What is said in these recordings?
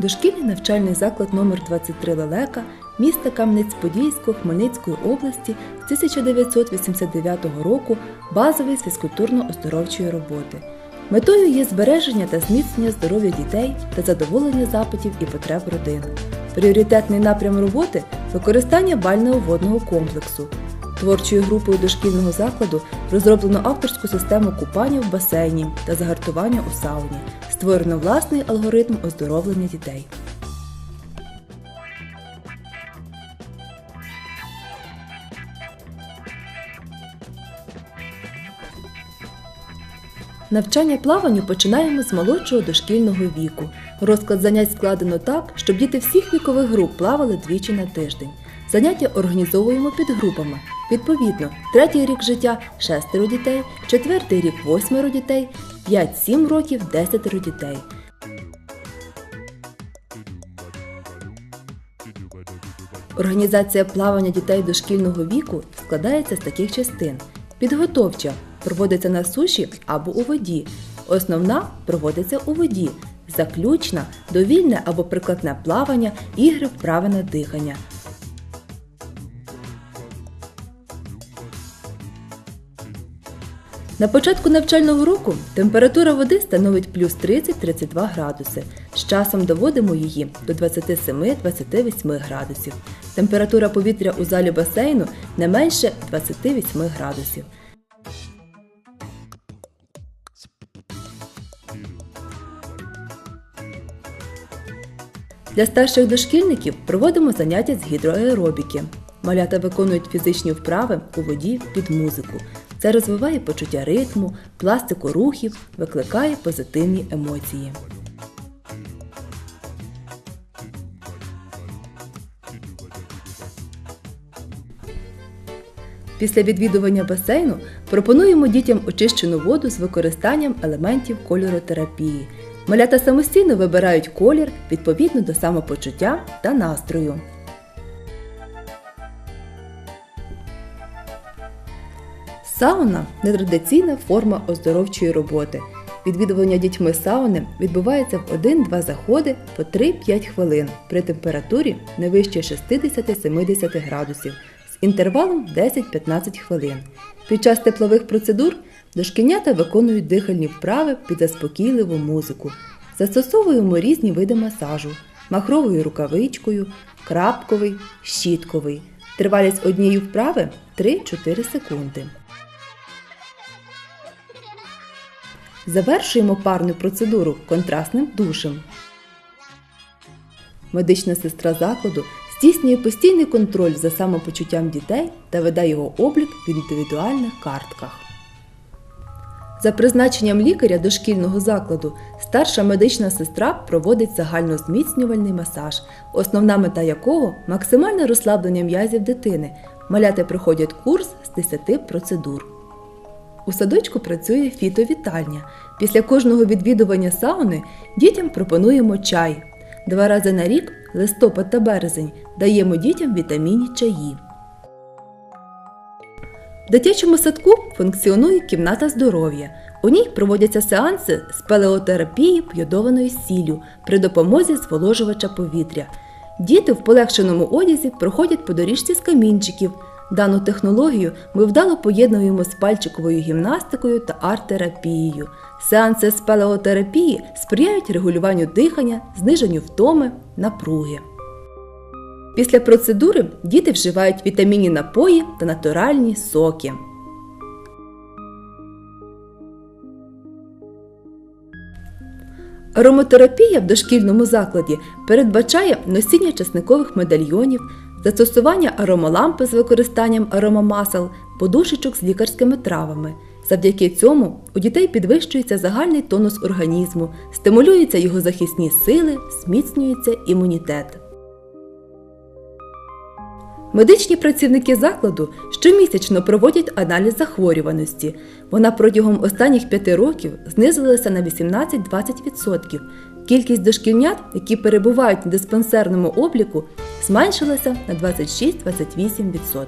Дошкільний навчальний заклад номер 23 Лелека міста Кам'янець-Подільського Хмельницької області з 1989 року базовий з фізкультурно-оздоровчої роботи. Метою є збереження та зміцнення здоров'я дітей та задоволення запитів і потреб родин. Пріоритетний напрям роботи використання бального водного комплексу. Творчою групою дошкільного закладу розроблено авторську систему купання в басейні та загартування у сауні. Створено власний алгоритм оздоровлення дітей. Навчання плаванню починаємо з молодшого дошкільного віку. Розклад занять складено так, щоб діти всіх вікових груп плавали двічі на тиждень. Заняття організовуємо під групами. Відповідно, третій рік життя шестеро дітей, четвертий рік восьмеро дітей, 5-7 років десятеро дітей. Організація плавання дітей дошкільного віку складається з таких частин: підготовча проводиться на суші або у воді. Основна проводиться у воді. Заключна довільне або прикладне плавання, ігри вправи на дихання. На початку навчального року температура води становить плюс 30-32 градуси. З часом доводимо її до 27-28 градусів. Температура повітря у залі басейну не менше 28 градусів. Для старших дошкільників проводимо заняття з гідроаеробіки. Малята виконують фізичні вправи у воді під музику. Це розвиває почуття ритму, пластику рухів, викликає позитивні емоції. Після відвідування басейну пропонуємо дітям очищену воду з використанням елементів кольоротерапії. Малята самостійно вибирають колір відповідно до самопочуття та настрою. Сауна нетрадиційна форма оздоровчої роботи. Відвідування дітьми сауни відбувається в 1-2 заходи по 3-5 хвилин при температурі не вище 60-70 градусів з інтервалом 10-15 хвилин. Під час теплових процедур дошкільнята виконують дихальні вправи під заспокійливу музику. Застосовуємо різні види масажу махровою рукавичкою, крапковий, щітковий. Тривалість однієї вправи 3-4 секунди. Завершуємо парну процедуру контрастним душем. Медична сестра закладу здійснює постійний контроль за самопочуттям дітей та веде його облік в індивідуальних картках. За призначенням лікаря дошкільного закладу старша медична сестра проводить загальнозміцнювальний масаж, основна мета якого максимальне розслаблення м'язів дитини. Маляти проходять курс з 10 процедур. У садочку працює фітовітальня. Після кожного відвідування сауни дітям пропонуємо чай. Два рази на рік, листопад та березень, даємо дітям вітамінні чаї. В дитячому садку функціонує кімната здоров'я. У ній проводяться сеанси з палеотерапії йодованою сіллю при допомозі зволожувача повітря. Діти в полегшеному одязі проходять по доріжці з камінчиків. Дану технологію ми вдало поєднуємо з пальчиковою гімнастикою та арт-терапією. Сеанси з палеотерапії сприяють регулюванню дихання, зниженню втоми, напруги. Після процедури діти вживають вітамінні напої та натуральні соки. Аромотерапія в дошкільному закладі передбачає носіння часникових медальйонів, застосування аромалампи з використанням аромамасел, подушечок з лікарськими травами. Завдяки цьому у дітей підвищується загальний тонус організму, стимулюються його захисні сили, зміцнюється імунітет. Медичні працівники закладу щомісячно проводять аналіз захворюваності. Вона протягом останніх п'яти років знизилася на 18-20%. Кількість дошкільнят, які перебувають на диспансерному обліку, зменшилася на 26-28%.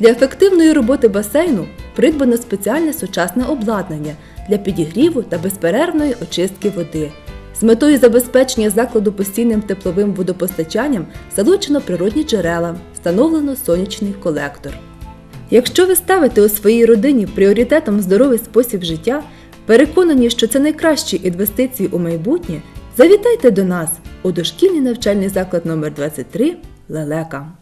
Для ефективної роботи басейну придбано спеціальне сучасне обладнання для підігріву та безперервної очистки води. З метою забезпечення закладу постійним тепловим водопостачанням залучено природні джерела, встановлено сонячний колектор. Якщо ви ставите у своїй родині пріоритетом здоровий спосіб життя, переконані, що це найкращі інвестиції у майбутнє, завітайте до нас у дошкільний навчальний заклад номер 23 Лелека.